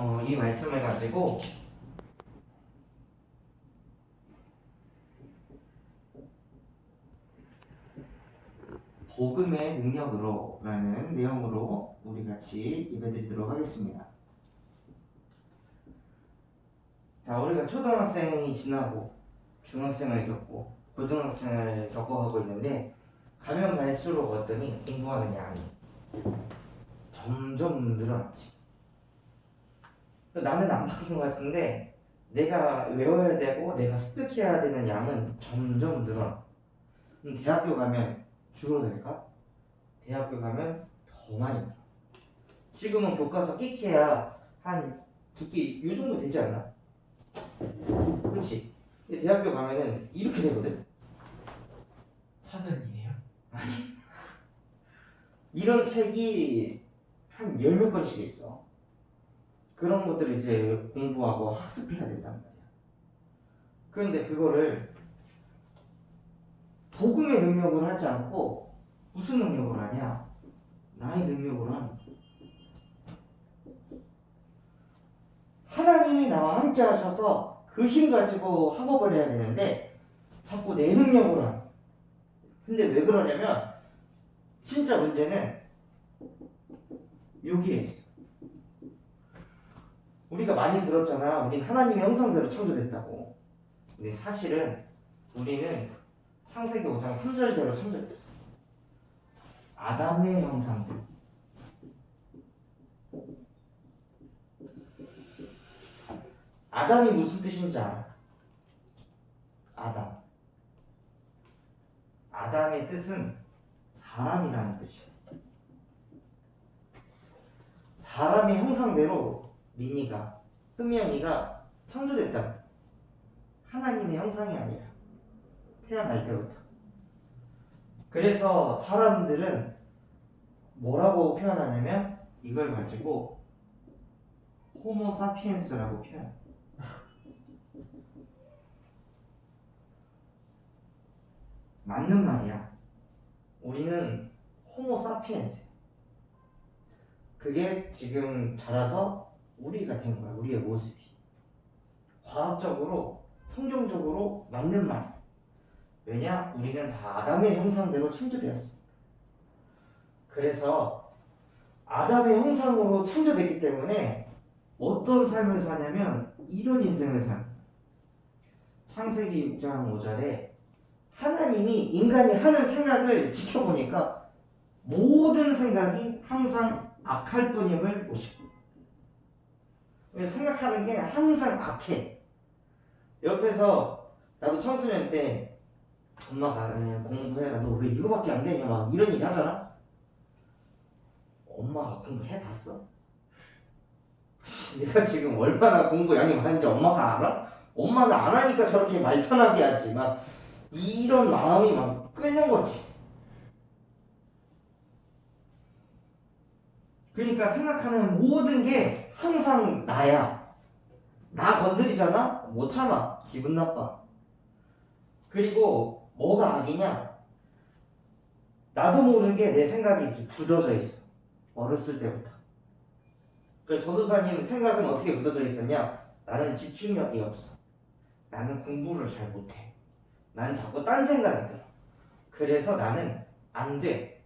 어, 이 말씀을 가지고 복음의 능력으로 라는 내용으로 우리 같이 예배 드리도록 하겠습니다. 자, 우리가 초등학생이 지나고 중학생을 겪고 고등학생을 겪어가고 있는데 가면 갈수록 어떠니 공부하는 양이 점점 늘어나지. 나는 안 바뀐 것 같은데 내가 외워야 되고 내가 습득해야 되는 양은 점점 늘어나. 그럼 대학교 가면 줄어들까? 대학교 가면 더 많이 늘어. 지금은 교과서 끼케야 한요 정도 되지 않나? 그렇지? 근데 대학교 가면은 이렇게 되거든. 사전이에요? 이런 책이 한 열 몇 권씩 있어. 그런 것들을 이제 공부하고 학습해야 된단 말이야. 그런데 그거를 복음의 능력으로 하지 않고 무슨 능력으로 하냐? 나의 능력으로 하는. 하나님이 나와 함께 하셔서 그 힘 가지고 학업을 해야 되는데 자꾸 내 능력으로 하는. 근데 왜 그러냐면 진짜 문제는 여기에 있어. 우리가 많이 들었잖아. 우린 하나님의 형상대로 창조됐다고. 근데 사실은 우리는 창세기 5장 3절대로 창조됐어. 아담의 형상대로. 아담이 무슨 뜻인지 알아? 아담. 아담의 뜻은 사람이라는 뜻이야. 사람의 형상대로 미니가, 흠명이가 창조됐다. 하나님의 형상이 아니라 태어날 때부터. 그래서 사람들은 뭐라고 표현하냐면 이걸 가지고 호모 사피엔스라고 표현. 맞는 말이야. 우리는 호모 사피엔스. 그게 지금 자라서 우리가 된 거야. 우리의 모습이. 과학적으로, 성경적으로 맞는 말이야. 왜냐? 우리는 다 아담의 형상대로 창조되었습니다. 그래서 아담의 형상으로 창조됐기 때문에 어떤 삶을 사냐면 이런 인생을 거야. 창세기 6장 5절에 하나님이 인간이 하는 생각을 지켜보니까 모든 생각이 항상 악할 뿐임을 보시고 왜 생각하는 게 항상 악해 옆에서 나도 청소년 때 엄마가 그냥 공부해라 너 왜 이거밖에 안 되냐 막 이런 얘기 하잖아 엄마가 공부해봤어? 내가 지금 얼마나 공부 양이 많은지 엄마가 알아? 엄마는 안 하니까 저렇게 말 편하게 하지 막 이런 마음이 막 끓는 거지. 그러니까 생각하는 모든 게 항상 나야. 나 건드리잖아? 못 참아. 기분 나빠. 그리고 뭐가 악이냐? 나도 모르게 내 생각이 이렇게 굳어져 있어. 어렸을 때부터. 그 전도사님 생각은 어떻게 굳어져 있었냐? 나는 집중력이 없어. 나는 공부를 잘 못해. 난 자꾸 딴 생각이 들어. 그래서 나는 안 돼.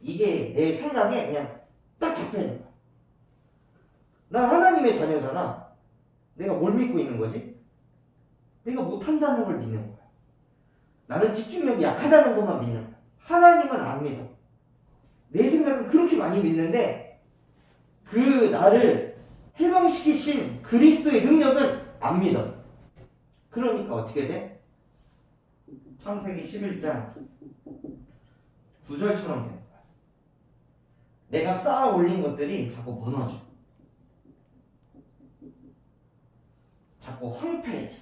이게 내 생각에 그냥 딱 잡혀있는 거야. 난 하나님의 자녀잖아. 내가 뭘 믿고 있는 거지? 내가 못한다는 걸 믿는 거야. 나는 집중력이 약하다는 것만 믿는 거야. 하나님은 안 믿어. 내 생각은 그렇게 많이 믿는데 그 나를 해방시키신 그리스도의 능력은 안 믿어. 그러니까 어떻게 돼? 창세기 11장 9절처럼 되는 거야. 내가 쌓아 올린 것들이 자꾸 무너져. 자꾸 황폐해져.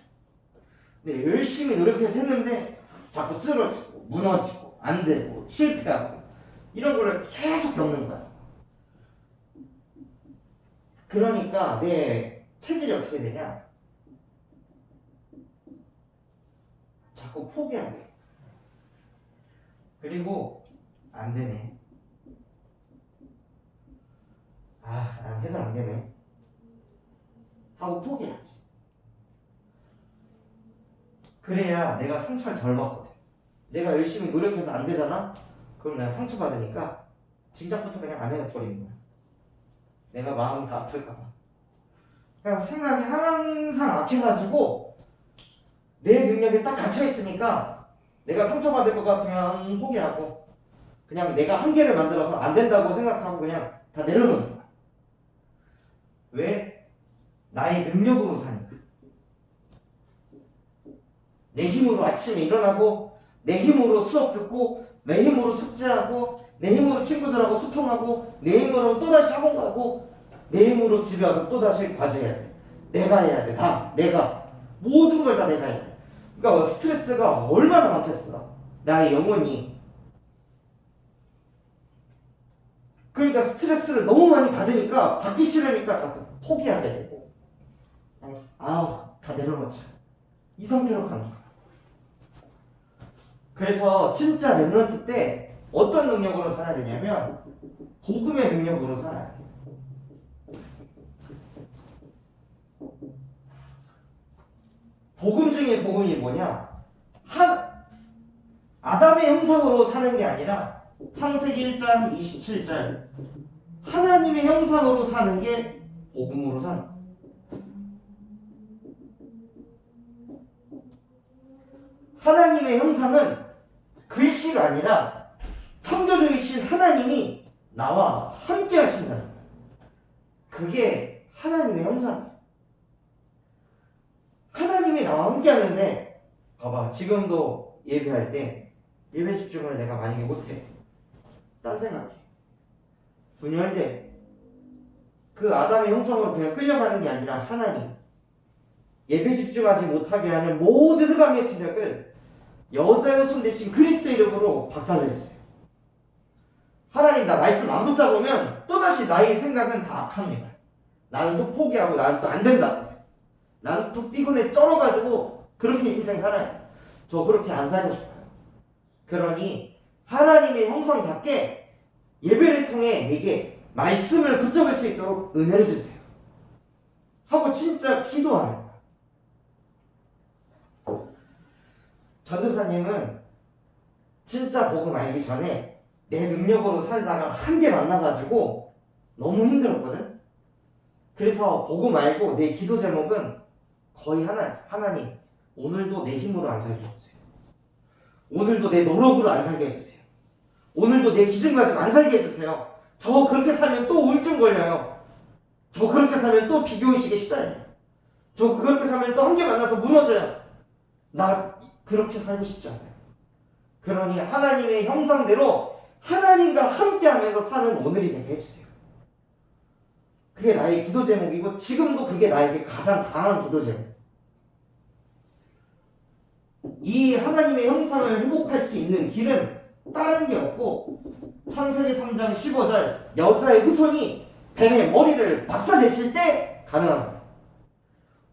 근데 열심히 노력해서 했는데 자꾸 쓰러지고 무너지고 안 되고 실패하고 이런 거를 계속 겪는 거야. 그러니까 내 체질이 어떻게 되냐? 자꾸 포기하게. 그리고 안 되네. 아, 난 해도 안 되네. 하고 포기해야지. 그래야 내가 상처를 덜 받거든. 내가 열심히 노력해서 안 되잖아? 그럼 내가 상처받으니까 진작부터 그냥 안 해버리는 거야. 내가 마음이 다 아플까봐. 그러니까 생각이 항상 악해가지고 내 능력에 딱 갇혀있으니까 내가 상처받을 것 같으면 포기하고 그냥 내가 한계를 만들어서 안 된다고 생각하고 그냥 다 내려놓는 거야. 왜? 나의 능력으로 사니까. 내 힘으로 아침에 일어나고 내 힘으로 수업 듣고 내 힘으로 숙제하고 내 힘으로 친구들하고 소통하고 내 힘으로 또다시 학원 가고 내 힘으로 집에 와서 또다시 과제 해야 돼. 내가 해야 돼. 다 내가 모든 걸 다 내가 해야 돼. 그러니까 스트레스가 얼마나 많겠어. 나의 영혼이. 그러니까 스트레스를 너무 많이 받으니까 받기 싫으니까 자꾸 포기하게 되고 아우 다 내려놓자. 이 상태로 가는 거야. 그래서 진짜 랩런트 때 어떤 능력으로 살아야 되냐면 복음의 능력으로 살아야 돼. 복음 중에 복음이 뭐냐? 한 아담의 형상으로 사는 게 아니라 창세기 1장 27절 하나님의 형상으로 사는 게 복음으로 사는. 하나님의 형상은 글씨가 아니라 창조주이신 하나님이 나와 함께 거예요. 그게 하나님의 형상이에요. 하나님이 나와 함께 하는데 봐봐 지금도 예배할 때 예배 집중을 내가 만약에 못해 딴 생각해 분열돼 그 아담의 형상으로 그냥 끌려가는 게 아니라 하나님 예배 집중하지 못하게 하는 모든 흑암의 세력을 여자의 손 대신 그리스도 이름으로 박살내주세요. 하나님 나 말씀 안 붙잡으면 또다시 나의 생각은 다 악합니다. 나는 또 포기하고 나는 또 안 된다. 나는 또 삐곤에 쩔어가지고 그렇게 인생 살아요. 저 그렇게 안 살고 싶어요. 그러니 하나님의 형상답게 예배를 통해 내게 말씀을 붙잡을 수 있도록 은혜를 주세요. 하고 진짜 기도하는 거예요. 전도사님은 진짜 복음 알기 전에 내 능력으로 살다가 한계 만나가지고 너무 힘들었거든. 그래서 복음 알고 내 기도 제목은 거의 하나였어. 하나님, 오늘도 내 힘으로 안 살게 해주세요. 오늘도 내 노력으로 안 살게 해주세요. 오늘도 내 기준 가지고 안 살게 해주세요. 저 그렇게 살면 또 우울증 걸려요. 저 그렇게 살면 또 비교의식에 시달려요. 저 그렇게 살면 또 한계 만나서 무너져요. 나 그렇게 살고 싶지 않아요. 그러니 하나님의 형상대로 하나님과 함께 하면서 사는 오늘이 되게 해주세요. 그게 나의 기도 제목이고 지금도 그게 나에게 가장 강한 기도 제목. 이 하나님의 형상을 회복할 수 있는 길은 다른 게 없고 창세기 3장 15절 여자의 후손이 뱀의 머리를 박살냈을 때 거예요.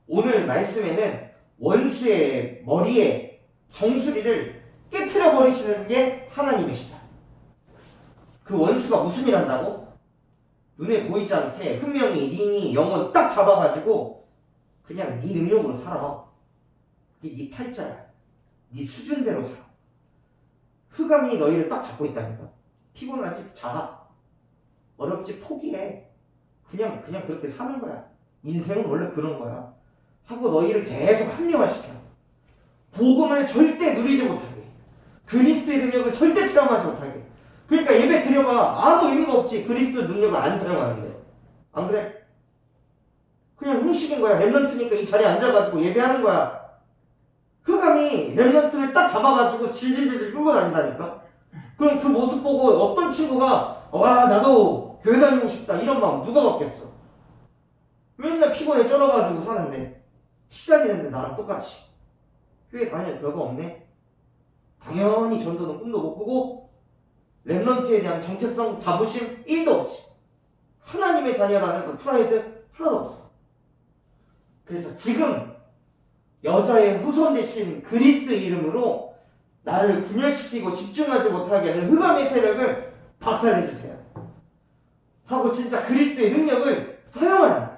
오늘 말씀에는 원수의 머리에 정수리를 깨트려 버리시는 게 하나님이시다. 그 원수가 일 한다고? 눈에 보이지 않게 분명히 린이 영혼 딱 잡아가지고 그냥 네 능력으로 살아. 그게 네 팔자야. 네 수준대로 살아. 흑암이 너희를 딱 잡고 있다니까. 피곤하지? 자. 어렵지? 포기해. 그냥 그냥 그렇게 사는 거야. 인생은 원래 그런 거야. 하고 너희를 계속 합리화시켜. 복음을 절대 누리지 못하게. 그리스도의 능력을 절대 체험하지 못하게. 그러니까 예배 드려봐. 아무 의미가 없지. 그리스도 능력을 안 사용하는데. 안 그래? 그냥 형식인 거야. 랩런트니까 이 자리에 앉아가지고 예배하는 거야. 흑암이 랩런트를 딱 잡아가지고 질질질질 끌고 다닌다니까? 그럼 그 모습 보고 어떤 친구가 와 나도 교회 다니고 싶다 이런 마음 누가 갖겠어? 맨날 피곤해 쩔어가지고 사는데 시달리는데 나랑 똑같이 교회 다니는 별거 없네? 당연히 전도는 꿈도 못 꾸고 랩런트에 대한 정체성, 자부심 1도 없지. 하나님의 자녀라는 그 프라이드 하나도 없어. 그래서 지금 여자의 후손 대신 그리스도 이름으로 나를 분열시키고 집중하지 못하게 하는 흑암의 세력을 박살내 주세요. 하고 진짜 그리스도의 능력을 사용하는 거야.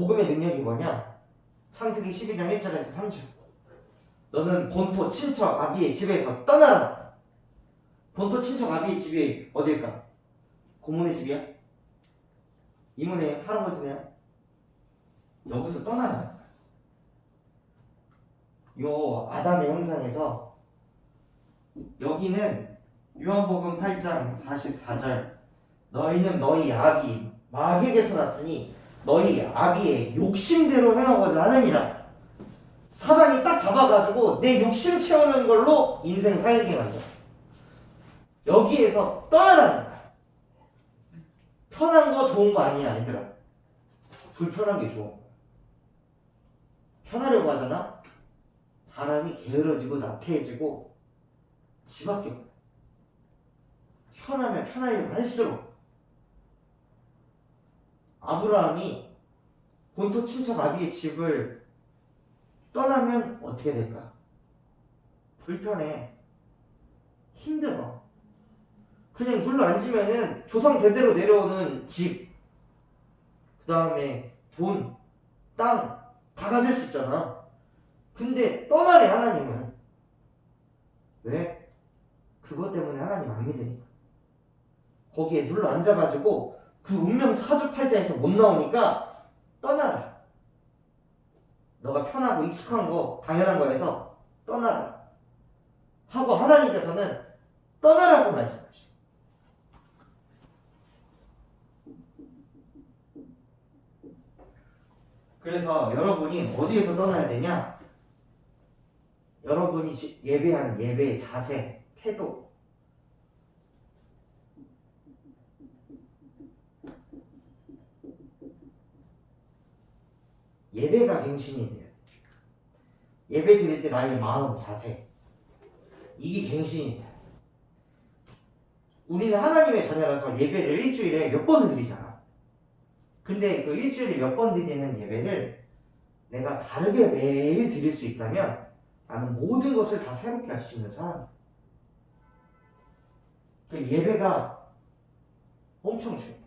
복음의 능력이 뭐냐? 창세기 12장 1절에서 3절. 너는 본토 친척 아비의 집에서 떠나라. 본토 친척 아비의 집이 어딜까? 고모네 집이야? 이모네 할아버지네요? 여기서 떠나라. 요 아담의 형상에서 여기는 요한복음 8장 44절 너희는 너희 아비 마귀에게서 났으니 너희 아비의 욕심대로 행하고자 하느니라. 사단이 딱 잡아가지고 내 욕심 채우는 걸로 인생 살게 만들어. 여기에서 떠나라는 거야. 편한 거 좋은 거 아니야 얘들아. 불편한 게 거야 편하려고 하잖아? 사람이 게으러지고 나태해지고 지밖에 없어 편하면 편하려고 할수록 아브라함이 본토 친척 아비의 집을 떠나면 어떻게 될까? 불편해. 힘들어. 그냥 눌러 앉으면은 조상 대대로 내려오는 집, 그 다음에 돈, 땅, 다 가질 수 있잖아. 근데 떠나래, 하나님은. 왜? 그것 때문에 하나님 안 믿으니까. 거기에 눌러 앉아가지고 그 운명 사주 팔자에서 못 나오니까 떠나라. 너가 편하고 익숙한 거, 당연한 거에서 떠나라. 하고 하나님께서는 떠나라고 말씀하셔. 그래서 여러분이 어디에서 떠나야 되냐? 여러분이 시- 예배하는 예배의 자세, 태도, 예배가 갱신이 돼요. 예배 드릴 때 나의 마음, 자세. 이게 갱신이 돼요. 우리는 하나님의 자녀라서 예배를 일주일에 몇 번을 드리잖아. 근데 그 일주일에 몇 번 드리는 예배를 내가 다르게 매일 드릴 수 있다면 나는 모든 것을 다 새롭게 할 수 있는 사람이야. 그 예배가 엄청 중요해.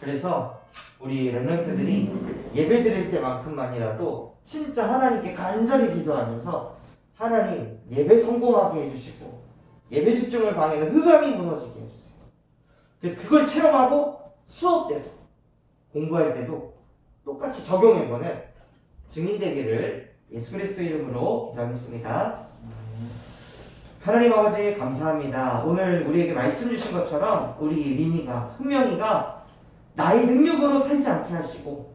그래서 우리 랩런트들이 예배 드릴 때만큼만이라도 진짜 하나님께 간절히 기도하면서 하나님 예배 성공하게 해주시고 예배 집중을 방해는 흑암이 무너지게 해주세요. 그래서 그걸 체험하고 수업 때도 공부할 때도 똑같이 적용해보는 증인되기를 예수 그리스도 이름으로 기도하겠습니다. 하나님 아버지 감사합니다. 오늘 우리에게 말씀 주신 것처럼 우리 리니가 훈명이가 나의 능력으로 살지 않게 하시고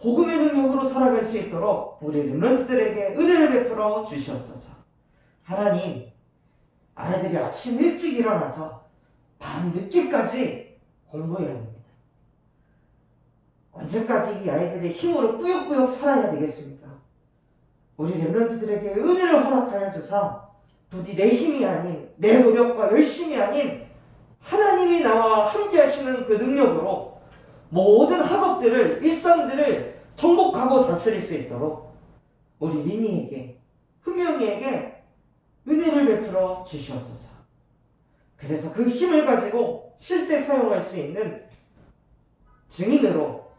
복음의 능력으로 살아갈 수 있도록 우리 렘런트들에게 은혜를 베풀어 주시옵소서. 하나님, 아이들이 아침 일찍 일어나서 밤 늦게까지 공부해야 됩니다. 언제까지 이 아이들의 힘으로 꾸역꾸역 살아야 되겠습니까? 우리 렘런트들에게 은혜를 허락하여 주사 부디 내 힘이 아닌 내 노력과 열심이 아닌 하나님이 나와 함께 하시는 그 능력으로 모든 학업들을 일상들을 정복하고 다스릴 수 있도록 우리 리니에게 훈명이에게 은혜를 베풀어 주시옵소서. 그래서 그 힘을 가지고 실제 사용할 수 있는 증인으로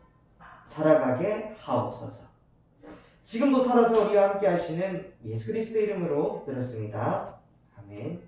살아가게 하옵소서. 지금도 살아서 우리와 함께 하시는 예수 그리스도 이름으로 드렸습니다. 아멘.